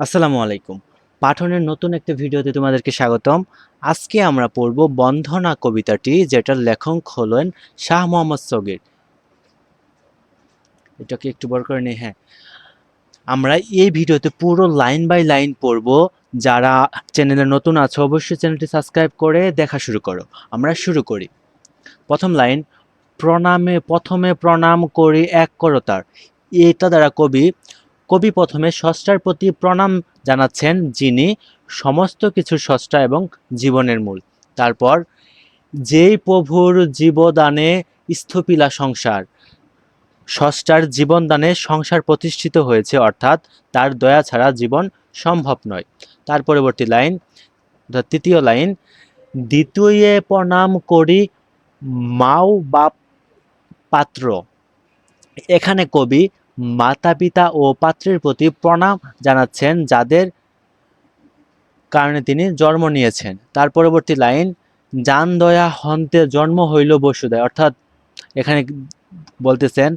আসসালামু আলাইকুম। পাঠনের নতুন একটা ভিডিওতে তোমাদেরকে স্বাগতম। আজকে আমরা পড়ব বন্ধনা কবিতাটি, যেটার লেখক হলেন শাহ মোহাম্মদ সগির। এটাকে একটু বড় করে নিই হ্যাঁ। আমরা এই ভিডিওতে পুরো লাইন বাই লাইন পড়ব। যারা চ্যানেলে নতুন আছে, অবশ্যই চ্যানেলটি সাবস্ক্রাইব করে দেখা শুরু করো। আমরা শুরু করি। প্রথম লাইন, প্রণামে, প্রথমে প্রণাম করি এক করতার। এটা দ্বারা কবি কবি প্রথমে ষষ্ঠার প্রতি প্রণাম জানাচ্ছেন, যিনি সমস্ত কিছু ষষ্ঠা এবং জীবনের মূল। তারপর, যেই প্রভুর জীবদানে স্থপিলা সংসার, ষষ্ঠার জীবনদানে সংসার প্রতিষ্ঠিত হয়েছে, অর্থাৎ তার দয়া ছাড়া জীবন সম্ভব নয়। তার পরবর্তী লাইন তৃতীয় লাইন, দ্বিতীয় প্রণাম করি মাও বাপ পাত্র। এখানে কবি মাতা পিতা ও পাত্রের প্রতি প্রণাম জানাচ্ছেন যাদের কারণে তিনি জন্ম নিয়েছেন। তার পরবর্তী লাইন জান দয়া হন্তে জন্ম হইল বসুদেয় অর্থাৎ এখানে বলতেছেন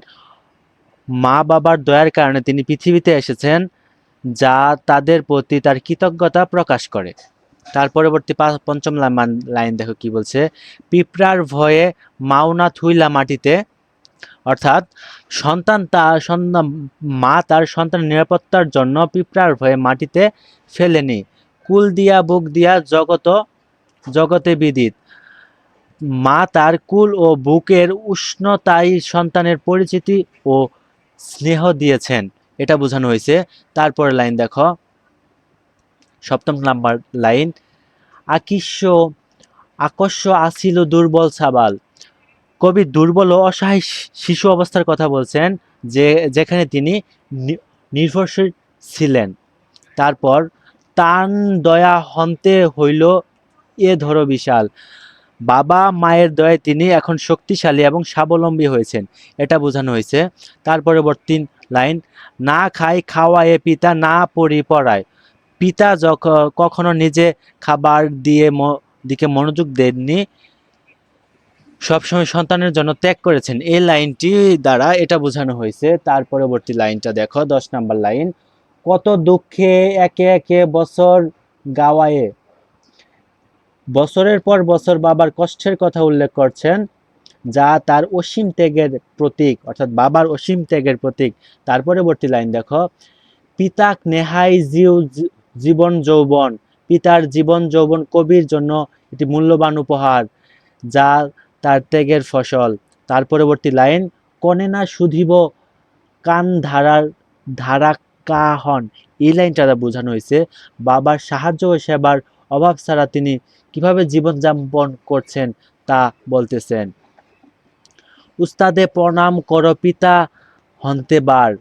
মা বাবার দয়ার কারণে তিনি পৃথিবীতে এসেছেন যা তাদের প্রতি তার কৃতজ্ঞতা প্রকাশ করে। তার পরবর্তী পঞ্চম লাইন দেখো কি বলছে, পিঁপড়ার ভয়ে মাওনা থুইলা মাটিতে অর্থাৎ সন্তান তার সন্তান মা তার সন্তানের নিরাপত্তার জন্য পিঁপড়ার ভয়ে মাটিতে ফেলেনি। কুল দিয়া, বুক দিয়া জগত, জগতে বিদিত। মা তার কুল ও বুকের উষ্ণতাই সন্তানের পরিচিতি ও স্নেহ দিয়েছেন। এটা বোঝানো হয়েছে। তারপরে লাইন দেখো। সপ্তম নাম্বার লাইন। আকিস্য আকস্য আসিল দুর্বল সাবাল। কবি দুর্বল ও অসহায় শিশু অবস্থার কথা বলছেন যে, যেখানে তিনি নির্ভরশীল ছিলেন। তারপর, তান দয়া হন্তে হইল এ ধরো বিশাল। বাবা মায়ের দয়ায় তিনি এখন শক্তিশালী এবং স্বাবলম্বী হয়েছেন, এটা বোঝানো হয়েছে। তার পরবর্তী লাইন, না খাই খাওয়ায়ে পিতা না পড়ি পড়ায়। পিতা যখন কখনো নিজে খাবার দিয়ে দিকে মনোযোগ দেননি সবসময় সন্তানের জন্য ত্যাগ করেছেন। এই লাইনটি দ্বারা এটা বোঝানো হয়েছে। তার পরবর্তী লাইনটা দেখো, দশ নাম্বার লাইন। কত দুঃখে একে একে বছর গাওয়ায়ে। বছরের পর বছর বাবার কষ্টের কথা উল্লেখ করছেন, যা তার অসীম ত্যাগের প্রতীক, অর্থাৎ বাবার অসীম ত্যাগের প্রতীক। তার পরবর্তী লাইন দেখো, পিতাক নেহাই জিউ জীবন যৌবন। পিতার জীবন যৌবন কবির জন্য একটি মূল্যবান উপহার, যা তার ত্যাগের ফসল। তার পরবর্তী লাইন, কনে না শুধিব কান ধারার ধারা কাহন এই লাইনটা দ্বারা বোঝানো হয়েছে। বাবার সাহায্য ও সেবার অভাব ছাড়া তিনি কীভাবে জীবনযাপন করছেন তা বলতেছেন। উস্তাদে প্রণাম কর পিতা হন্তে বার।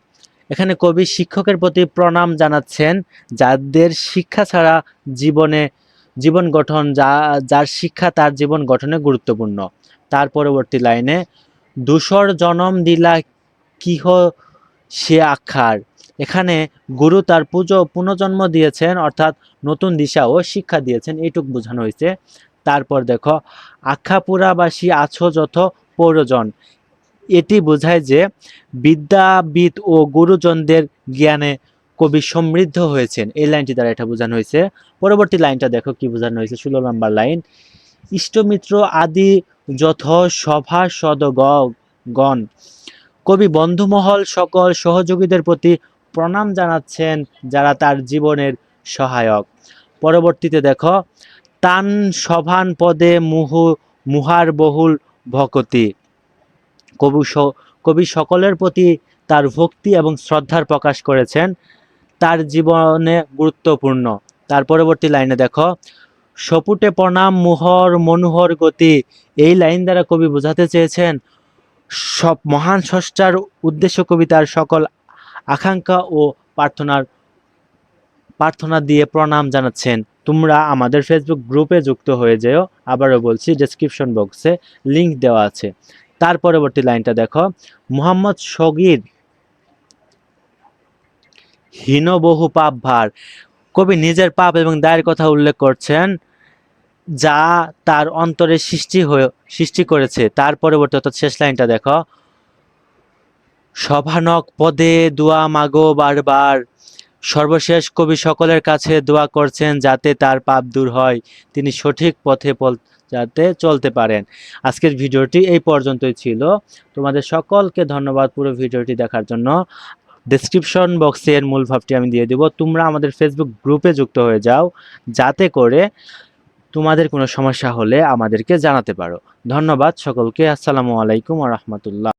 এখানে কবি শিক্ষকের প্রতি প্রণাম জানাচ্ছেন, যাদের শিক্ষা ছাড়া জীবনে জীবন গঠন, যা, যার শিক্ষা তার জীবন গঠনে গুরুত্বপূর্ণ। তার পরবর্তী লাইনে দূষর জনম দিলা কিহ সে আখার? এখানে গুরু তার পুজো পুনর্জন্ম দিয়েছেন, অর্থাৎ নতুন দিশা ও শিক্ষা দিয়েছেন, এইটুক বোঝানো হয়েছে। তারপর দেখো, আখাপুরাবাসী আছো যথ পৌরজন। এটি বোঝায় যে বিদ্যাবিদ ও গুরুজনদের জ্ঞানে কবি সমৃদ্ধ হয়েছেন। এই লাইনটি দ্বারা এটা বোঝানো হয়েছে। পরবর্তী লাইনটা দেখো কি বোঝানো হয়েছে, ষোলো নম্বর লাইন। ইষ্টমিত্র আদি যথ সভা সদগণ কবি বন্ধুমহল সকল সহযোগীদের প্রতি প্রণাম জানাচ্ছেন যারা তার জীবনের সহায়ক। পরবর্তীতে দেখো, তান সভান পদে মুহু মুহার বহুল ভকতি। কবি কবি সকলের প্রতি তার ভক্তি এবং শ্রদ্ধার প্রকাশ করেছেন। তার জীবনে গুরুত্বপূর্ণ। তার পরবর্তী লাইনে দেখো সপুটে প্রণাম, মুহর, মনোহর গতি। এই লাইন দ্বারা কবি বোঝাতে চেয়েছেন, সব মহান স্রষ্টার উদ্দেশ্য কবিতার সকল আকাঙ্ক্ষা ও প্রার্থনার, প্রার্থনা দিয়ে প্রণাম জানাচ্ছেন। তোমরা আমাদের ফেসবুক গ্রুপে যুক্ত হয়ে যেও। আবারও বলছি ডেসক্রিপশন বক্সে লিংক দেওয়া আছে। তার পরবর্তী লাইনটা দেখো। মোহাম্মদ সগির হীন বহু পাপ ভার। কবি নিজের পাপ এবং দায়ের কথা উল্লেখ করছেন যা তার অন্তরে সৃষ্টি হয়ে, সৃষ্টি করেছে। তার পরবর্তী অর্থাৎ শেষ লাইনটা দেখো। সভানক পদে দোয়া মাগো বারবার। সর্বশেষ কবি সকলের কাছে দোয়া করছেন যাতে তার পাপ দূর হয়। তিনি সঠিক পথে যাতে চলতে পারেন। আজকের ভিডিওটি এই পর্যন্তই ছিল। তোমাদের সকলকে ধন্যবাদ পুরো ভিডিওটি দেখার জন্য। ডেসক্রিপশন বক্সে এর মূল ভাবটি আমি দিয়ে দেব। তোমরা আমাদের ফেসবুক গ্রুপে যুক্ত হয়ে যাও। যাতে করে তোমাদের কোনো সমস্যা হলে আমাদেরকে জানাতে পারো। ধন্যবাদ সকলকে। আসসালামু আলাইকুম রহমতুল্লাহ।